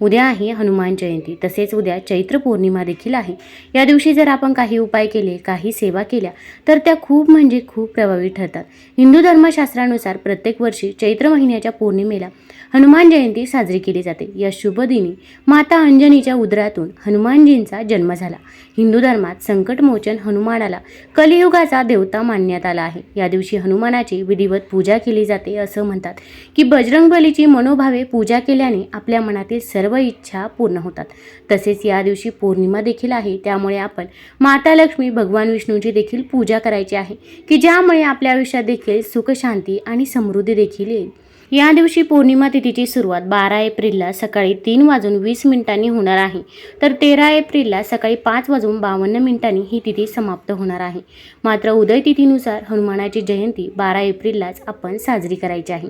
उद्या आहे हनुमान जयंती तसेच उद्या चैत्र पौर्णिमा देखील आहे. या दिवशी जर आपण काही उपाय केले काही सेवा केल्या तर त्या खूप म्हणजे खूप प्रभावी ठरतात. हिंदू धर्मशास्त्रानुसार प्रत्येक वर्षी चैत्र महिन्याच्या पौर्णिमेला हनुमान जयंती साजरी केली जाते. या शुभ दिनी माता अंजनीच्या उदरातून हनुमानजींचा जन्म झाला. हिंदू धर्मात संकटमोचन हनुमानाला कलियुगाचा देवता मानण्यात आला आहे. या दिवशी हनुमानाची विधिवत पूजा केली जाते असं म्हणतात की बजरंगबलीची मनोभावे पूजा केल्याने आपल्या मनातील सर्व इच्छा पूर्ण होतात. तसेच या दिवशी पौर्णिमा देखील आहे त्यामुळे आपण माता लक्ष्मी भगवान विष्णूची देखील पूजा करायची आहे की ज्यामुळे आपल्या आयुष्यात देखील सुख शांती आणि समृद्धी देखील येईल. या दिवशी पौर्णिमा तिथीची सुरुवात बारा एप्रिलला सकाळी तीन वाजून वीस मिनिटांनी होणार आहे. तर तेरा एप्रिलला सकाळी पाच वाजून बावन्न मिनिटांनी ही तिथी समाप्त होणार आहे. मात्र उदय तिथीनुसार हनुमानाची जयंती बारा एप्रिललाच आपण साजरी करायची आहे.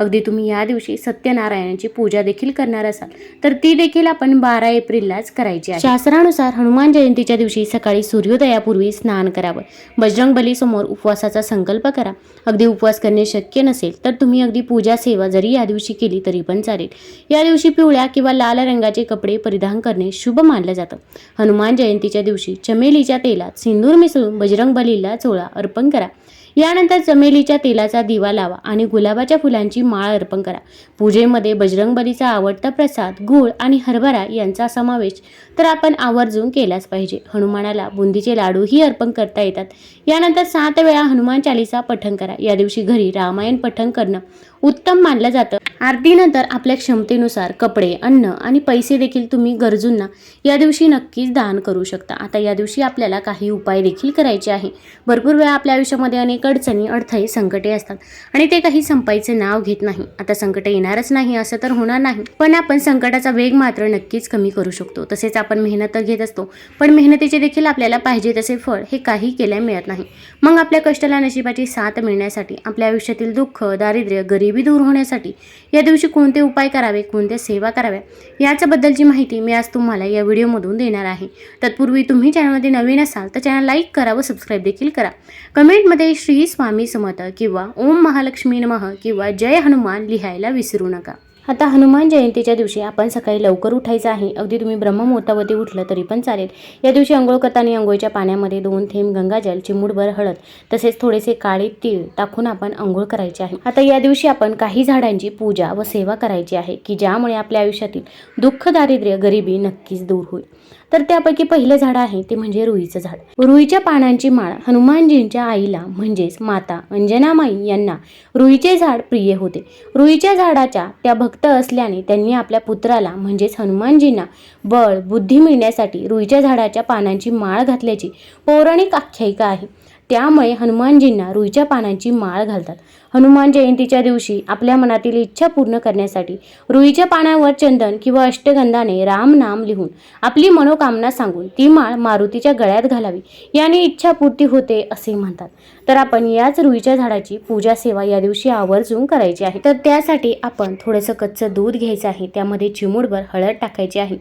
अगदी तुम्ही या दिवशी सत्यनारायणाची पूजा देखील करणार असाल तर ती देखील आपण बारा एप्रिललाच करायची आहे. शास्त्रानुसार हनुमान जयंतीच्या दिवशी सकाळी सूर्योदयापूर्वी स्नान करावं. बजरंग बलीसमोर उपवासाचा संकल्प करा. अगदी उपवास करणे शक्य नसेल तर तुम्ही अगदी पूजा सेवा जरी या दिवशी केली तरी पण चालेल. या दिवशी पिवळ्या किंवा लाल रंगाचे कपडे परिधान करणे शुभ मानलं जातं. हनुमान जयंतीच्या दिवशी चमेलीच्या तेलात सिंदूर मिसळून बजरंग बलीला चोळा अर्पण करा. यानंतर चमेलीच्या तेलाचा दिवा लावा आणि गुलाबाच्या फुलांची माळ अर्पण करा. पूजेमध्ये बजरंगबलीचा आवडता प्रसाद गूळ आणि हरभरा यांचा समावेश तर आपण आवर्जून केलाच पाहिजे. हनुमानाला बुंदीचे लाडूही अर्पण करता येतात. यानंतर सात वेळा हनुमान चालीसा पठण करा. या दिवशी घरी रामायण पठण करणं उत्तम मानलं जातं. आरतीनंतर आपल्या क्षमतेनुसार कपडे अन्न आणि पैसे देखील तुम्ही गरजूंना या दिवशी नक्कीच दान करू शकता. आता या दिवशी आपल्याला काही उपाय देखील करायचे आहे. भरपूर वेळा आपल्या आयुष्यामध्ये अनेक अडचणी अडथळे संकटे असतात आणि ते काही संपायचे नाव घेत नाही. आता संकटे येणारच नाही असं तर होणार नाही. पण आपण संकटाचा वेग मात्र नक्कीच कमी करू शकतो. तसेच आपण मेहनत तर घेत असतो पण मेहनतीचे देखील आपल्याला पाहिजे तसे फळ हे काही केल्या मिळत नाही. मग आपल्या कष्टाला नशिबाची साथ मिळण्यासाठी आपल्या आयुष्यातील दुःख दारिद्र्य गरिबी दूर होण्यासाठी या दिवशी कोणते उपाय करावे कोणत्या सेवा कराव्या याच्याबद्दलची माहिती मी आज तुम्हाला या व्हिडिओमधून देणार आहे. तत्पूर्वी तुम्ही चॅनलमध्ये नवीन असाल तर चॅनल लाईक करा व सबस्क्राईब देखील करा. कमेंटमध्ये श्री स्वामी समर्थ किंवा ओम महालक्ष्मी नमः किंवा जय हनुमान लिहायला विसरू नका. आता हनुमान जयंतीच्या दिवशी आपण सकाळी लवकर उठायचं आहे. अगदी तुम्ही ब्रह्ममुहूर्तावरती उठलं तरी पण चालेल. या दिवशी अंघोळ करताना अंघोळीच्या पाण्यामध्ये दोन थेंब गंगाजल चिमूडभर हळद तसेच थोडेसे काळे तीळ टाकून आपण अंघोळ करायचे आहे. आता या दिवशी आपण काही झाडांची पूजा व सेवा करायची आहे की ज्यामुळे आपल्या आयुष्यातील दुःख दारिद्र्य गरिबी नक्कीच दूर होईल. तर त्यापैकी पहिलं झाड आहे ते म्हणजे रुईचं झाड. रुईच्या पानांची माळ हनुमानजींच्या आईला म्हणजेच माता अंजनामाई यांना रुईचे झाड प्रिय होते. रुईच्या झाडाच्या त्या भक्त असल्याने त्यांनी आपल्या पुत्राला म्हणजेच हनुमानजींना बळ बुद्धी मिळण्यासाठी रुईच्या झाडाच्या पानांची माळ घातल्याची पौराणिक आख्यायिका आहे. त्यामुळे हनुमानजींना रुईच्या पानांची माळ घालतात. हनुमान जयंतीच्या दिवशी आपल्या मनातील इच्छा पूर्ण करण्यासाठी रुईच्या पानावर चंदन किंवा अष्टगंधाने राम नाम लिहून आपली मनोकामना सांगून ती माळ मारुतीच्या गळ्यात घालावी. याने इच्छापूर्ती होते असे म्हणतात. तर आपण याच रुईच्या झाडाची पूजा सेवा या दिवशी आवर्जून करायची आहे. तर त्यासाठी आपण थोडंसं कच्चं दूध घ्यायचं आहे. त्यामध्ये चिमूडभर हळद टाकायची आहे.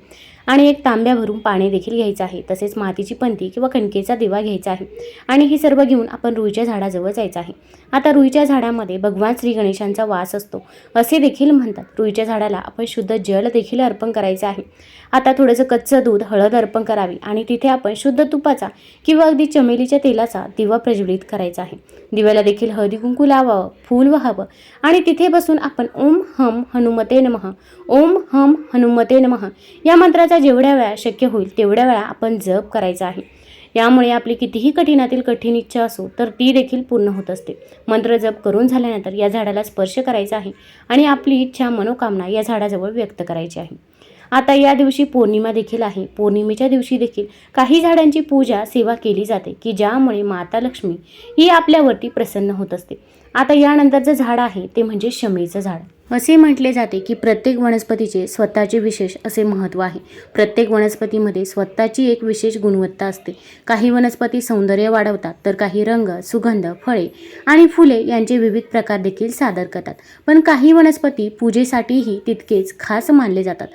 आणि एक तांब्या भरून पाणी देखील घ्यायचं आहे. तसेच मातीची पंती किंवा कणकेचा दिवा घ्यायचा आहे. आणि हे सर्व घेऊन आपण रुईच्या झाडाजवळ जायचं आहे. आता रुईच्या झाडामध्ये भगवान श्री गणेशांचा वास असतो. असे देखील म्हणतात. रुईच्या झाडाला आपण शुद्ध जल देखील अर्पण करायचं आहे. आता थोडंसं कच्चं दूध हळद अर्पण करावी आणि तिथे आपण शुद्ध तुपाचा किंवा अगदी चमेलीच्या तेलाचा दिवा प्रज्वलित करायचा आहे. दिव्याला देखील हळदी कुंकू लावावं फूल व्हावं आणि तिथे बसून आपण ओम हम हनुमते नमः ओम हम हनुमते नमः या मंत्राचा जेवढ्या वेळा शक्य होईल तेवढ्या वेळा आपण जप करायचा आहे. यामुळे आपली कितीही कठीणातील कठीण इच्छा असो तर ती देखील पूर्ण होत असते. मंत्र जप करून झाल्यानंतर या झाडाला स्पर्श करायचा आहे आणि आपली इच्छा मनोकामना या झाडाजवळ व्यक्त करायची आहे. आता या दिवशी पौर्णिमा देखील आहे. पौर्णिमेच्या दिवशी देखील काही झाडांची पूजा सेवा केली जाते की ज्यामुळे माता लक्ष्मी ही आपल्यावरती प्रसन्न होत असते. आता यानंतरचं झाड आहे ते म्हणजे शमीचं झाड. असे म्हटले जाते की प्रत्येक वनस्पतीचे स्वतःचे विशेष असे महत्त्व आहे. प्रत्येक वनस्पतीमध्ये स्वतःची एक विशेष गुणवत्ता असते. काही वनस्पती सौंदर्य वाढवतात तर काही रंग सुगंध फळे आणि फुले यांचे विविध प्रकार देखील सादर करतात. पण काही वनस्पती पूजेसाठीही तितकेच खास मानले जातात.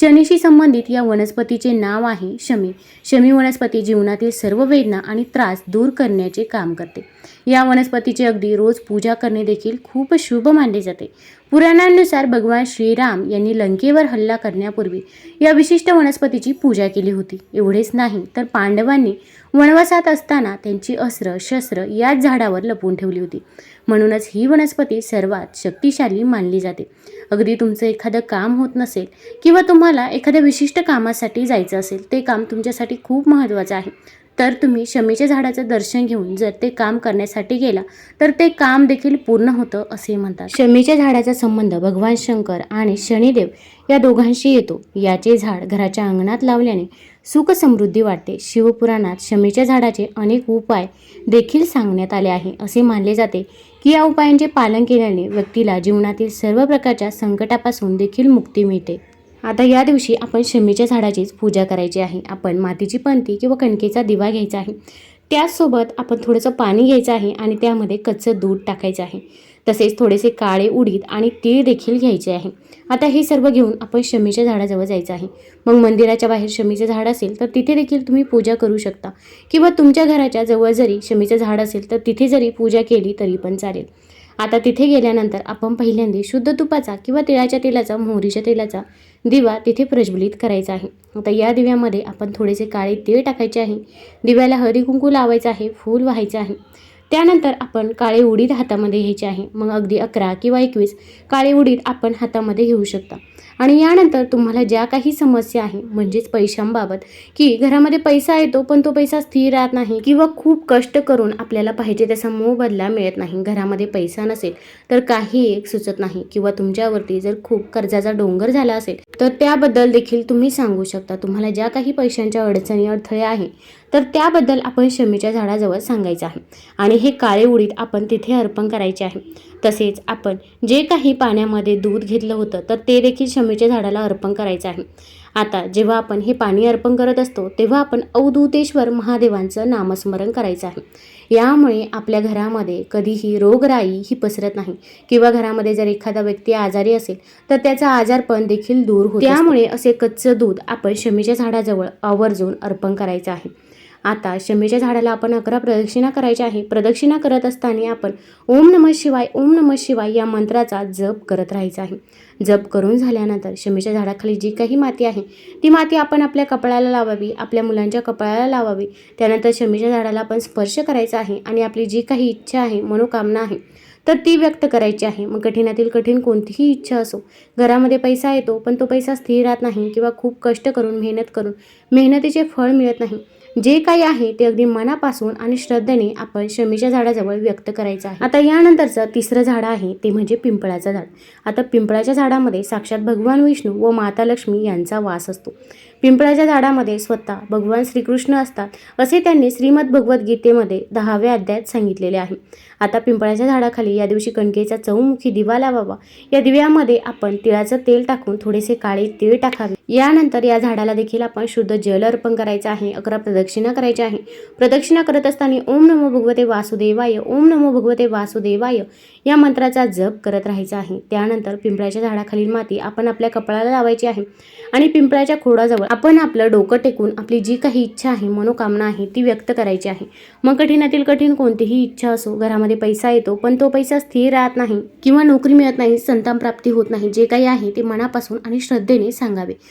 शनीशी संबंधित या वनस्पतीचे नाव आहे शमी. शमी वनस्पती जीवनातील सर्व वेदना आणि त्रास दूर करण्याचे काम करते. या वनस्पतीची अगदी रोज पूजा करणे देखील खूप शुभ मानले जाते. पुराणांनुसार भगवान श्रीराम यांनी लंकेवर हल्ला करण्यापूर्वी या विशिष्ट वनस्पतीची पूजा केली होती. एवढेच नाही तर पांडवांनी वनवासात असताना त्यांची अस्त्र शस्त्र याच झाडावर लपवून ठेवली होती. म्हणूनच ही वनस्पती सर्वात शक्तिशाली मानली जाते. अगदी तुमचं एखादं काम होत नसेल किंवा तुम्हाला एखाद्या विशिष्ट कामासाठी जायचं असेल ते काम तुमच्यासाठी खूप महत्त्वाचं आहे. तर तुम्ही शमीच्या झाडाचं दर्शन घेऊन जर ते काम करण्यासाठी गेला तर ते काम देखील पूर्ण होतं असे म्हणतात. शमीच्या झाडाचा संबंध भगवान शंकर आणि शनिदेव या दोघांशी येतो. याचे झाड घराच्या अंगणात लावल्याने सुख समृद्धी वाटते. शिवपुराणात शमीच्या झाडाचे अनेक उपाय देखील सांगण्यात आले आहे. असे मानले जाते की या उपायांचे पालन केल्याने व्यक्तीला जीवनातील सर्व प्रकारच्या संकटापासून देखील मुक्ती मिळते. आता या दिवशी आपण शमीच्या झाडाचीच पूजा करायची आहे. आपण मातीची पंती किंवा कणकेचा दिवा घ्यायचा आहे. त्याचसोबत आपण थोडंसं पाणी घ्यायचं आहे आणि त्यामध्ये कच्चं दूध टाकायचं आहे. तसेच थोडेसे काळे उडीद आणि तीळ देखील घ्यायचे आहे. आता हे सर्व घेऊन आपण शमीच्या झाडाजवळ जायचं आहे. मग मंदिराच्या बाहेर शमीचं झाड असेल तर तिथे देखील तुम्ही पूजा करू शकता. किंवा तुमच्या घराच्या जवळ जरी शमीचं झाड असेल तर तिथे जरी पूजा केली तरी पण चालेल. आता तिथे गेल्यानंतर आपण पहिल्यांदा शुद्ध तुपाचा किंवा तिळाच्या तेलाचा मोहरीच्या तेलाचा दिवा तिथे प्रज्वलित करायचा आहे. आता या दिव्यामध्ये आपण थोडेसे काळे तीळ टाकायचे आहे. दिव्याला हरिकुंकू लावायचं आहे फूल व्हायचं आहे. त्यानंतर आपण काळे उडीद हातामध्ये घ्यायचे आहे. मग अगदी अकरा किंवा एकवीस काळे उडीद आपण हातामध्ये घेऊ शकता. आणि यानंतर तुम्हाला ज्या काही समस्या आहे म्हणजेच पैशांबाबत की घरामध्ये पैसा येतो पण तो पैसा स्थिर राहत नाही किंवा खूप कष्ट करून आपल्याला पाहिजे तसा मोबदला मिळत नाही घरामध्ये पैसा नसेल तर काही एक सुचत नाही किंवा तुमच्यावरती जर खूप कर्जाचा डोंगर झाला असेल तर त्याबद्दल देखील तुम्ही सांगू शकता. तुम्हाला ज्या काही पैशांच्या अडचणी अडथळे आहे तर त्याबद्दल आपण शमीच्या झाडाजवळ सांगायचं आहे. आणि हे काळे उडीद आपण तिथे अर्पण करायचे आहे. तसेच आपण जे काही पाण्यामध्ये दूध घेतलं होतं तर ते देखील शमीच्या झाडाला अर्पण करायचं आहे. आता जेव्हा आपण हे पाणी अर्पण करत असतो तेव्हा आपण अवधूतेश्वर महादेवांचं नामस्मरण करायचं आहे. यामुळे आपल्या घरामध्ये कधीही रोगराई ही पसरत नाही. किंवा घरामध्ये जर एखादा व्यक्ती आजारी असेल तर त्याचा आजारपण देखील दूर होतो त्यामुळे असे कच्चं दूध आपण शमीच्या झाडाजवळ आवर्जून अर्पण करायचं आहे. आता शमीच्या झाडाला आपण अकरा प्रदक्षिणा करायच्या आहे. प्रदक्षिणा करत असताना आपण ओम नम शिवाय ओम नम शिवाय या मंत्राचा जप करत राहायचा आहे. जप करून झाल्यानंतर शमीच्या झाडाखाली जी काही माती आहे ती माती आपण आपल्या कपाळाला लावावी आपल्या मुलांच्या कपाळाला लावावी. त्यानंतर शमीच्या झाडाला आपण स्पर्श करायचा आहे आणि आपली जी काही इच्छा आहे मनोकामना आहे तर ती व्यक्त करायची आहे. मग कठीणातील कठीण कोणतीही इच्छा असो घरामध्ये पैसा येतो पण तो पैसा स्थिर राहत नाही किंवा खूप कष्ट करून मेहनत करून मेहनतीचे फळ मिळत नाही. जे काही आहे ते अगदी मनापासून आणि श्रद्धेने आपण शमीच्या झाडाजवळ व्यक्त करायचं आहे. आता यानंतरचं तिसरं झाड आहे ते म्हणजे पिंपळाचं झाड. आता पिंपळाच्या झाडामध्ये साक्षात भगवान विष्णू व माता लक्ष्मी यांचा वास असतो. पिंपळाच्या झाडामध्ये स्वतः भगवान श्रीकृष्ण असतात असे त्यांनी श्रीमद भगवद्गीतेमध्ये दहाव्या अध्यायात सांगितलेले आहे. आता पिंपळाच्या झाडाखाली या दिवशी कणकेचा चौमुखी दिवा लावावा. या दिव्यामध्ये आपण तिळाचं तेल टाकून थोडेसे काळे तीळ टाकावे. यानंतर या झाडाला देखील आपण शुद्ध जल अर्पण करायचं आहे अकरा प्रदक्षिणा करायच्या आहे. प्रदक्षिणा करत असताना ओम नमो भगवते वासुदेवाय ओम नमो भगवते वासुदेवाय या मंत्राचा जप करत राहायचा आहे. त्यानंतर पिंपळाच्या झाडाखालील माती आपण आपल्या कपाळाला लावायची आहे आणि पिंपळाच्या खोडाजवळ आपण आपलं डोकं टेकून आपली जी काही इच्छा आहे मनोकामना आहे ती व्यक्त करायची आहे. मग कठीणातील कठीण कोणतीही इच्छा असो घरामध्ये पैसा येतो पण तो पैसा स्थिर राहत नाही किंवा नोकरी मिळत नाही संतान प्राप्ती होत नाही जे काही आहे ते मनापासून आणि श्रद्धेने सांगावे.